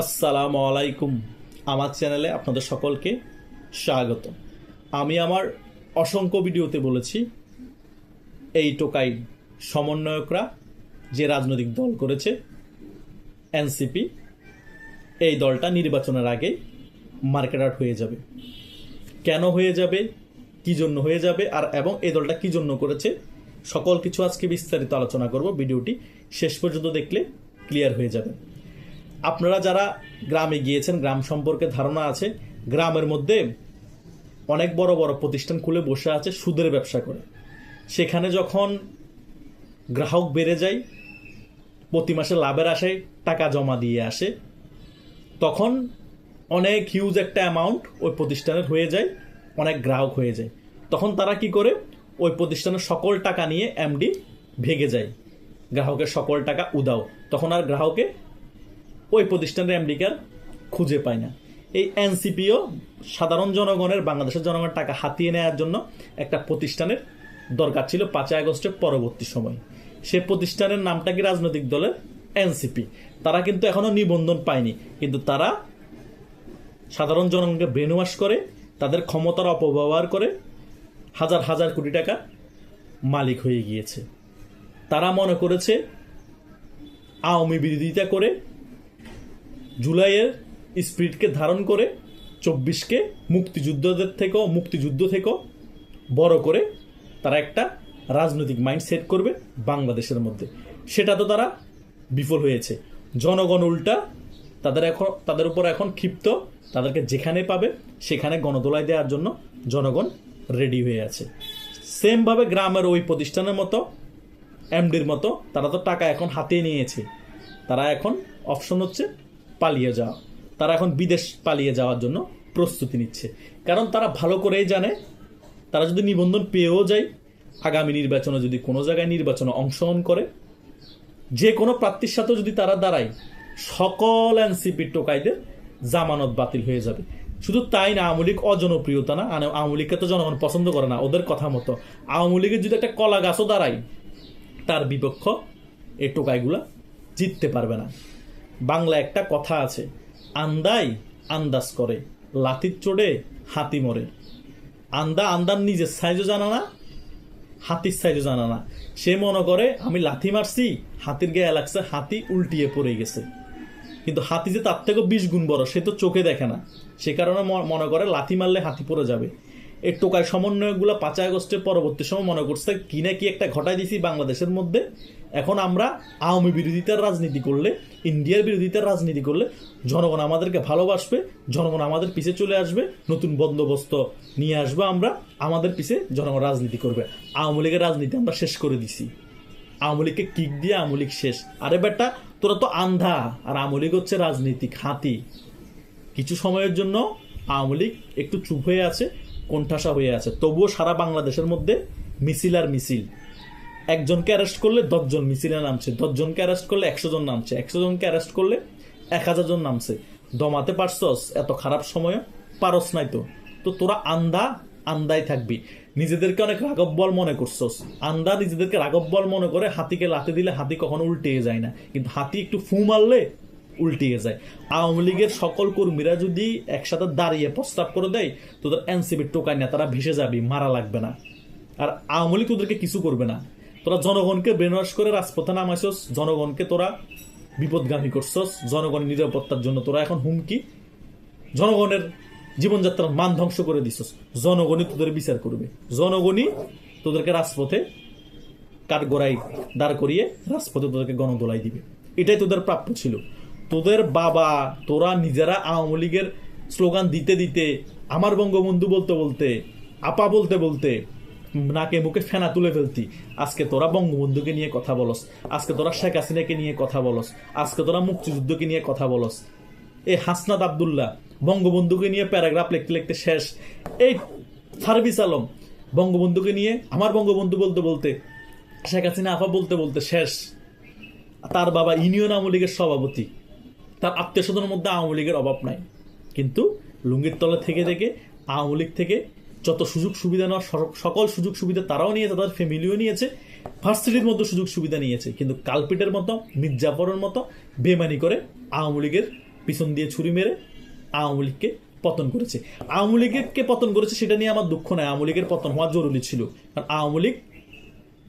আসসালামু আলাইকুম। আমার চ্যানেলে আপনাদের সকলকে স্বাগত। আমি আমার অসংখ্য ভিডিওতে বলেছি, এই টোকাই সমন্বয়করা যে রাজনৈতিক দল করেছে, এনসিপি, এই দলটা নির্বাচনের আগে মার্কেট আউট হয়ে যাবে। কেন হয়ে যাবে, কি জন্য হয়ে যাবে, আর এবং এই দলটা কি জন্য করেছে, সকল কিছু আজকে বিস্তারিত আলোচনা করব। ভিডিওটি শেষ পর্যন্ত দেখলে ক্লিয়ার হয়ে যাবে। আপনারা যারা গ্রামে গিয়েছেন, গ্রাম সম্পর্কে ধারণা আছে, গ্রামের মধ্যে অনেক বড় বড় প্রতিষ্ঠান খুলে বসে আছে সুদের ব্যবসা করে। সেখানে যখন গ্রাহক বেড়ে যায়, প্রতি মাসে লাভের আশায় টাকা জমা দিয়ে আসে, তখন অনেক হিউজ একটা অ্যামাউন্ট ওই প্রতিষ্ঠানের হয়ে যায়, অনেক গ্রাহক হয়ে যায়। তখন তারা কি করে? ওই প্রতিষ্ঠানের সকল টাকা নিয়ে এমডি ভেগে যায়। গ্রাহকের সকল টাকা উদাও তখন আর গ্রাহকে ওই প্রতিষ্ঠানের এমডিকার খুঁজে পায় না। এই এনসিপিও সাধারণ জনগণের, বাংলাদেশের জনগণের টাকা হাতিয়ে নেওয়ার জন্য একটা প্রতিষ্ঠানের দরকার ছিল পাঁচই আগস্টের পরবর্তী সময়। সে প্রতিষ্ঠানের নামটা কি রাজনৈতিক দলের? এনসিপি। তারা কিন্তু এখনও নিবন্ধন পায়নি। কিন্তু তারা সাধারণ জনগণকে ব্রেনওয়াশ করে, তাদের ক্ষমতার অপব্যবহার করে হাজার হাজার কোটি টাকা মালিক হয়ে গিয়েছে। তারা মনে করেছে আওয়ামী বিরোধিতা করে জুলাইয়ের স্পিরিটকে ধারণ করে চব্বিশকে মুক্তিযুদ্ধদের থেকেও, মুক্তিযুদ্ধ থেকেও বড় করে তারা একটা রাজনৈতিক মাইন্ড সেট করবে বাংলাদেশের মধ্যে। সেটা তো তারা বিফল হয়েছে। জনগণ উল্টা তাদের এখন, তাদের উপর এখন ক্ষিপ্ত, তাদেরকে যেখানে পাবে সেখানে গণদোলাই দেওয়ার জন্য জনগণ রেডি হয়ে আছে। সেমভাবে গ্রামের ওই প্রতিষ্ঠানের মতো এমডির মতো, তারা তো টাকা এখন হাতিয়ে নিয়েছে। তারা এখন অপশন হচ্ছে পালিয়ে যাওয়া। তারা এখন বিদেশ পালিয়ে যাওয়ার জন্য প্রস্তুতি নিচ্ছে। কারণ তারা ভালো করেই জানে, তারা যদি নিবন্ধন পেয়েও যায়, আগামী নির্বাচনে যদি কোনো জায়গায় নির্বাচনে অংশগ্রহণ করে, যে কোনো প্রার্থীর সাথে যদি তারা দাঁড়ায়, সকল এনসিপি টোকাইদের জামানত বাতিল হয়ে যাবে। শুধু তাই না, আওয়ামী লীগ অজনপ্রিয়তা না আওয়ামী লীগকে তো জনগণ পছন্দ করে না, ওদের কথা মতো। আওয়ামী লীগের যদি একটা কলা গাছও দাঁড়ায়, তার বিপক্ষ এই টোকাইগুলা জিততে পারবে না। বাংলা একটা কথা আছে, আন্দাই আন্দাজ করে লাঠির চড়ে হাতি মরে। আন্দা আন্দার নিজের সাইজও জানা না, হাতির সাইজও জানা না। সে মনে করে, আমি লাথি মারছি, হাতির গায়ে লাগছে, হাতি উল্টিয়ে পড়ে গেছে। কিন্তু হাতি যে তার থেকেও বিশ গুণ বড়, সে তো চোখে দেখে না। সে কারণে মনে করে, লাথি মারলে হাতি পড়ে যাবে। এই টোকায় সমন্বয়গুলো পাঁচই আগস্টের পরবর্তী সময় মনে করছে, কি না কি একটা ঘটাই দিছি বাংলাদেশের মধ্যে। এখন আমরা আওয়ামী বিরোধিতার রাজনীতি করলে, ইন্ডিয়ার বিরোধিতার রাজনীতি করলে, জনগণ আমাদেরকে ভালোবাসবে, জনগণ আমাদের পিছে চলে আসবে, নতুন বন্দোবস্ত নিয়ে আসবে আমরা, আমাদের পিছে জনগণ রাজনীতি করবে। আওয়ামী লীগের রাজনীতি আমরা শেষ করে দিছি। আওয়ামী লীগকে কিক দিয়ে আওয়ামী লীগ শেষ। আরে বেটা, তোরা তো আন্ধা, আর আওয়ামী লীগ হচ্ছে রাজনীতিক হাতি। কিছু সময়ের জন্য আওয়ামী লীগ একটু চুপ হয়ে আছে কোণঠাসা হয়ে আছে। তবুও সারা বাংলাদেশের মধ্যে মিছিল আর মিছিল। একজনকে অ্যারেস্ট করলে দশজন মিছিলে নামছে। দশজনকে অ্যারেস্ট করলে একশো জন নামছে। একশো জনকে অ্যারেস্ট করলে এক হাজার জন নামছে। দমাতে পারছস? এত খারাপ সময় পারস নাই তো। তো তোরা আন্দা আন্দাই থাকবি। নিজেদেরকে অনেক রাগব বল মনে করছস। আন্দা নিজেদেরকে রাগব বল মনে করে হাতিকে লাতে দিলে হাতি কখনো উল্টে যায় না। কিন্তু হাতি একটু ফু মারলে উল্টিয়ে যায় আওয়ামী লীগের সকল কর্মীরা যদি একসাথে দাঁড়িয়ে প্রস্তাব করে দেয় তোদের এনসিবির টোকাই না, তারা ভেসে যাবি, মারা লাগবে না। আর আওয়ামী লীগ তোদেরকে কিছু করবে না। তোরা জনগণকে ব্রেনওয়াশ করে রাজপথে নামাইছস, জনগণকে তোরা বিপদগামী করছস, জনগণের নিরাপত্তার জন্য তোরা এখন হুমকি, জনগণের জীবনযাত্রার মান ধ্বংস করে দিছস। জনগণই তোদের বিচার করবে। জনগণই তোদেরকে রাজপথে কাঠগড়াই দাঁড় করিয়ে রাজপথে তোদেরকে গণদোলাই দিবে। এটাই তোদের প্রাপ্য ছিল। তোদের বাবা, তোরা নিজেরা আওয়ামী লীগের স্লোগান দিতে দিতে, আমার বঙ্গবন্ধু বলতে বলতে, আপা বলতে বলতে, নাকে মুখে ফেনা তুলে ফেলতি। আজকে তোরা বঙ্গবন্ধুকে নিয়ে কথা বলস, আজকে তোরা শেখ হাসিনাকে নিয়ে কথা বলস, আজকে তোরা মুক্তিযুদ্ধকে নিয়ে কথা বলস। এই হাসনাদ আবদুল্লাহ, বঙ্গবন্ধুকে নিয়ে প্যারাগ্রাফ লিখতে লিখতে শেষ। এই সার্ভিস আলম, বঙ্গবন্ধুকে নিয়ে আমার বঙ্গবন্ধু বলতে বলতে, শেখ হাসিনা আফা বলতে বলতে শেষ। তার বাবা ইউনিয়ন আওয়ামী লীগের সভাপতি। তার আত্মীয় স্বজনের মধ্যে আওয়ামী লীগের অভাব নাই। কিন্তু লুঙ্গির তলে থেকে থেকে আওয়ামী লীগ থেকে যত সুযোগ সুবিধা নেওয়ার সর- সকল সুযোগ সুবিধা তারাও নিয়েছে, তাদের ফ্যামিলিও নিয়েছে ভার্সিটির মধ্যে সুযোগ সুবিধা নিয়েছে। কিন্তু কালপিটের মতো, মির্জাফরের মতো বেমানি করে আওয়ামী লীগের পিছন দিয়ে ছুরি মেরে আওয়ামী লীগকে পতন করেছে। আওয়ামী লীগকে পতন করেছে সেটা নিয়ে আমার দুঃখ নাই। আওয়ামী লীগের পতন হওয়া জরুরি ছিল। কারণ আওয়ামী লীগ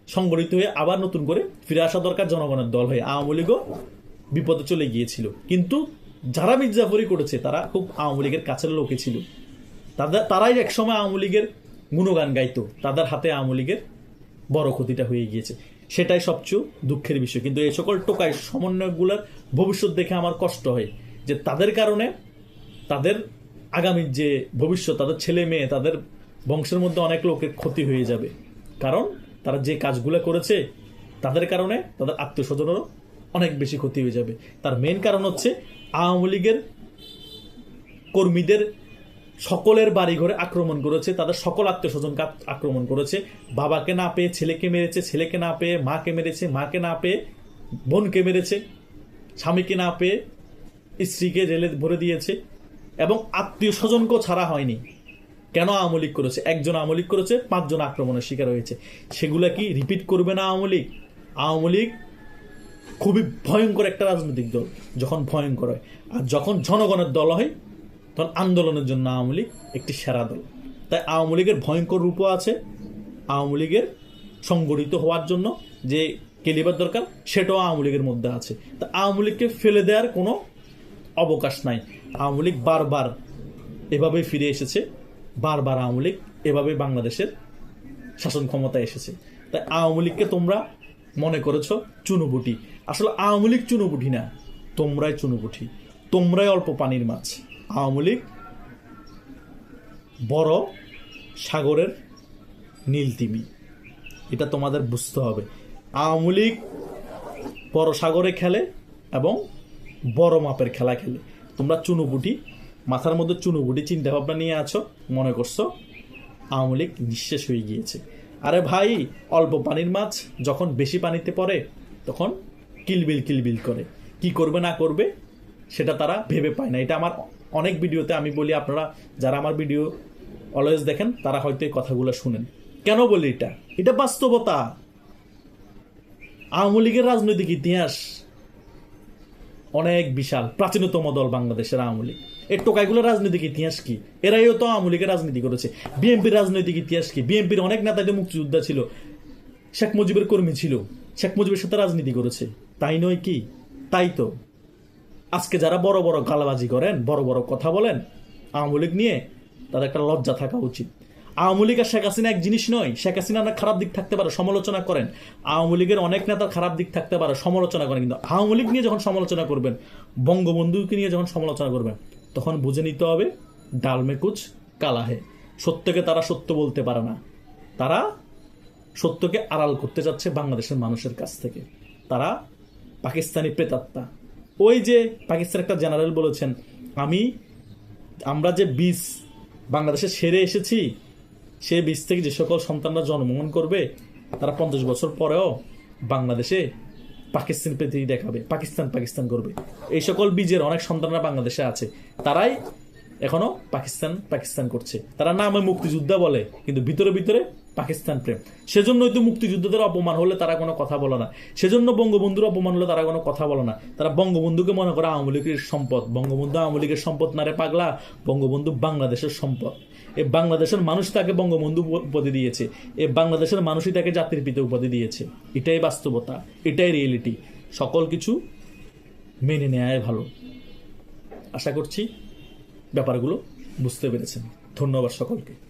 সংগঠিত হয়ে আবার নতুন করে ফিরে আসা দরকার জনগণের দল হয়ে। আওয়ামী লীগও বিপদে চলে গিয়েছিল। কিন্তু যারা মির্জাফরি করেছে, তারা খুব আওয়ামী লীগের কাছের লোকে ছিল। তাদের, তারাই একসময় আওয়ামী লীগের গুণগান গাইতো। তাদের হাতে আওয়ামী লীগের বড় ক্ষতিটা হয়ে গিয়েছে। সেটাই সবচেয়ে দুঃখের বিষয়। কিন্তু এই সকল টোকায় সমন্বয়গুলোর ভবিষ্যৎ দেখে আমার কষ্ট হয় যে তাদের কারণে তাদের আগামীর যে ভবিষ্যৎ, তাদের ছেলে মেয়ে, তাদের বংশের মধ্যে অনেক লোকের ক্ষতি হয়ে যাবে। কারণ তারা যে কাজগুলো করেছে, তাদের কারণে তাদের আত্মীয় স্বজনেরও অনেক বেশি ক্ষতি হয়ে যাবে। তার মেন কারণ হচ্ছে আওয়ামী লীগের কর্মীদের সকলের বাড়িঘরে আক্রমণ করেছে, তাদের সকল আত্মীয় স্বজনকে আক্রমণ করেছে। বাবাকে না পেয়ে, ছেলেকে মেরেছে, ছেলেকে না পেয়ে, মাকে মেরেছে, মাকে না পেয়ে, বোনকে মেরেছে, স্বামীকে না পেয়ে, স্ত্রীকে জেলে ভরে দিয়েছে এবং আত্মীয় স্বজনকেও ছাড়া হয়নি। কেন আওয়ামী লীগ করেছে? একজন আওয়ামী লীগ করেছে, পাঁচজন আক্রমণের শিকার হয়েছে। সেগুলা কি রিপিট করবে না আওয়ামী লীগ? আওয়ামী লীগ খুবই ভয়ঙ্কর একটা রাজনৈতিক দল, যখন ভয়ঙ্কর হয়। আর যখন জনগণের দল হয়, তখন আন্দোলনের জন্য আওয়ামী লীগ একটি সেরা দল। তাই আওয়ামী লীগের ভয়ঙ্কর রূপও আছে, আওয়ামী লীগের সংগঠিত হওয়ার জন্য যে কেলিবার দরকার, সেটাও আওয়ামী লীগের মধ্যে আছে। তা আওয়ামী লীগকে ফেলে দেওয়ার কোনো অবকাশ নাই। আওয়ামী লীগ বারবার এভাবেই ফিরে এসেছে, বারবার আওয়ামী লীগ এভাবে বাংলাদেশের শাসন ক্ষমতায় এসেছে। তাই আওয়ামী লীগকে তোমরা মনে করেছ চুনুবুটি। আসলে আওয়ামী লীগ চুনুবুটি না, তোমরাই চুনুবুটি তোমরাই অল্প পানির মাছ। আওয়ামী লীগ বড় সাগরের নীল তিমি। এটা তোমাদের বুঝতে হবে। আওয়ামী লীগ বড় সাগরে খেলে এবং বড় মাপের খেলা খেলে। তোমরা চুনুবুটি মাথার মধ্যে চুনুবুটি চিন্তা ভাবনা নিয়ে আছো, মনে করছ আওয়ামী লীগ নিঃশেষ হয়ে গিয়েছে। আরে ভাই, অল্প পানির মাছ যখন বেশি পানিতে পড়ে, তখন কিলবিল কিলবিল করে। কি করবে, না করবে, সেটা তারা ভেবে পায় না। এটা আমার অনেক ভিডিওতে আমি বলি, আপনারা যারা আমার ভিডিও অলওয়েজ দেখেন, তারা হয়তো এই কথাগুলো শুনেন। কেন বলি এটা? এটা বাস্তবতা। আওয়ামী লীগের রাজনৈতিক ইতিহাস অনেক বিশাল, প্রাচীনতম দল বাংলাদেশের আওয়ামী লীগ। এর টোকাইগুলোর রাজনৈতিক ইতিহাস কি? এরাইও তো আওয়ামী লীগের রাজনীতি করেছে। বিএনপির রাজনৈতিক ইতিহাস কি? বিএনপির অনেক নেতাকে মুক্তিযোদ্ধা ছিল, শেখ মুজিবের কর্মী ছিল, শেখ মুজিবের সাথে রাজনীতি করেছে। তাই নয় কি? তাই তো। আজকে যারা বড় বড় গালাবাজি করেন, বড় বড় কথা বলেন, আওয়ামী লীগ নিয়ে তাদের একটা লজ্জা থাকা উচিত। আওয়ামী লীগ আর শেখ হাসিনা এক জিনিস নয়। শেখ হাসিনা অনেক খারাপ দিক থাকতে পারে, সমালোচনা করেন। আওয়ামী লীগের অনেক নেতার খারাপ দিক থাকতে পারে, সমালোচনা করেন। কিন্তু আওয়ামী লীগ নিয়ে যখন সমালোচনা করবেন, বঙ্গবন্ধুকে নিয়ে যখন সমালোচনা করবেন, তখন বুঝে নিতে হবে ডাল মে কুচ কালা হে। সত্যকে তারা সত্য বলতে পারে না। তারা সত্যকে আড়াল করতে যাচ্ছে বাংলাদেশের মানুষের কাছ থেকে। তারা পাকিস্তানি প্রেতাত্মা। ওই যে পাকিস্তান একটা জেনারেল বলেছেন, আমি, আমরা যে বীজ বাংলাদেশে সেরে এসেছি, সে বীজ থেকে যে সকল সন্তানরা জন্মগ্রহণ করবে, তারা পঞ্চাশ বছর পরেও বাংলাদেশে পাকিস্তান পৃথিবী দেখাবে, পাকিস্তান পাকিস্তান করবে। এই সকল বীজের অনেক সন্তানরা বাংলাদেশে আছে। তারাই এখনও পাকিস্তান পাকিস্তান করছে। তারা নামে মুক্তিযোদ্ধা বলে, কিন্তু ভিতরে ভিতরে পাকিস্তান প্রেম। সেজন্যই তো মুক্তিযুদ্ধদের অপমান হলে তারা কোনো কথা বলে না। সেজন্য বঙ্গবন্ধুর অপমান হলে তারা কোনো কথা বলে না। তারা বঙ্গবন্ধুকে মনে করে আওয়ামী লীগের সম্পদ। বঙ্গবন্ধু আওয়ামী লীগের সম্পদ না রে পাগলা, বঙ্গবন্ধু বাংলাদেশের সম্পদ। এ বাংলাদেশের মানুষ তাকে বঙ্গবন্ধু উপাধি দিয়েছে। এ বাংলাদেশের মানুষই তাকে জাতির পিতা উপাধি দিয়েছে। এটাই বাস্তবতা, এটাই রিয়েলিটি সকল কিছু মেনে নেওয়াই ভালো। আশা করছি ব্যাপারগুলো বুঝতে পেরেছেন। ধন্যবাদ সকলকে।